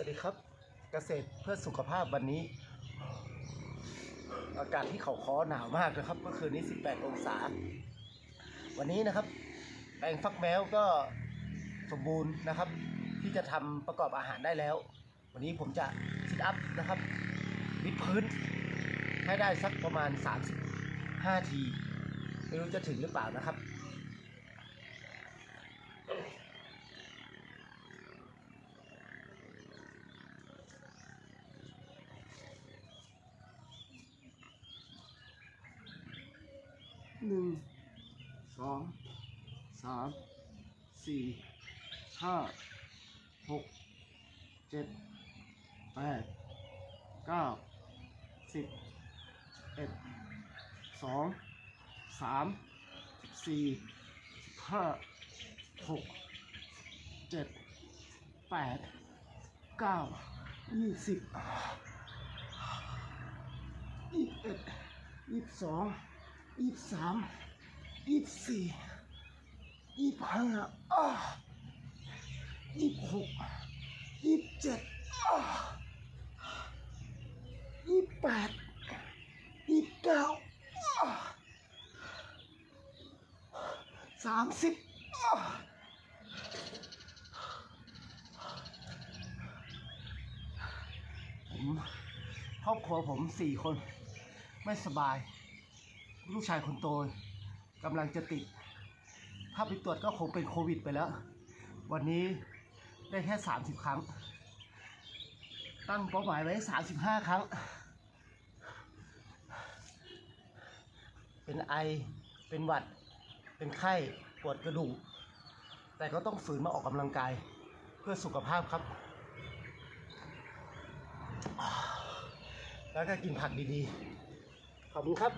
วัสดีครับ เกษตรเพื่อสุขภาพวันนี้ อากาศที่เขาคอหนาวมากนะครับ เมื่อคืนนี้ 18 องศา วันนี้นะครับ แปลงฟักแมวก็สมบูรณ์นะครับ ที่จะทำประกอบอาหารได้แล้ว วันนี้ผมจะซิทอัพนะครับวิดพื้น ให้ได้สักประมาณ 35 ที ไม่รู้จะถึงหรือเปล่านะครับ หนึ่งสองสามสี่ห้าหกเจ็ดแปดเก้าสิบเอ็ดสองสามสี่ห้าหกเจ็ดแปดเก้ายี่สิบยี่สิบเอ็ดยี่สิบสอง ยี่สามยี่สี่ยี่ห้าอ้ายี่หกยี่เจ็ดอ้ายี่แปดยี่เก้าอ้าสามสิบอ้าผมครอบครัวผมสี่คนไม่สบาย ลูกชายคนโตกำลังจะติด ถ้าไปตรวจก็คงเป็นโควิดไปแล้ว วันนี้ได้แค่ 30 ครั้ง ตั้งเป้าหมายไว้ 35 ครั้ง เป็นไอ เป็นหวัด เป็นไข้ ปวดกระดูก แต่ก็ต้องฝืนมาออกกำลังกาย เพื่อสุขภาพครับ แล้วก็กินผักดีๆ ขอบคุณครับ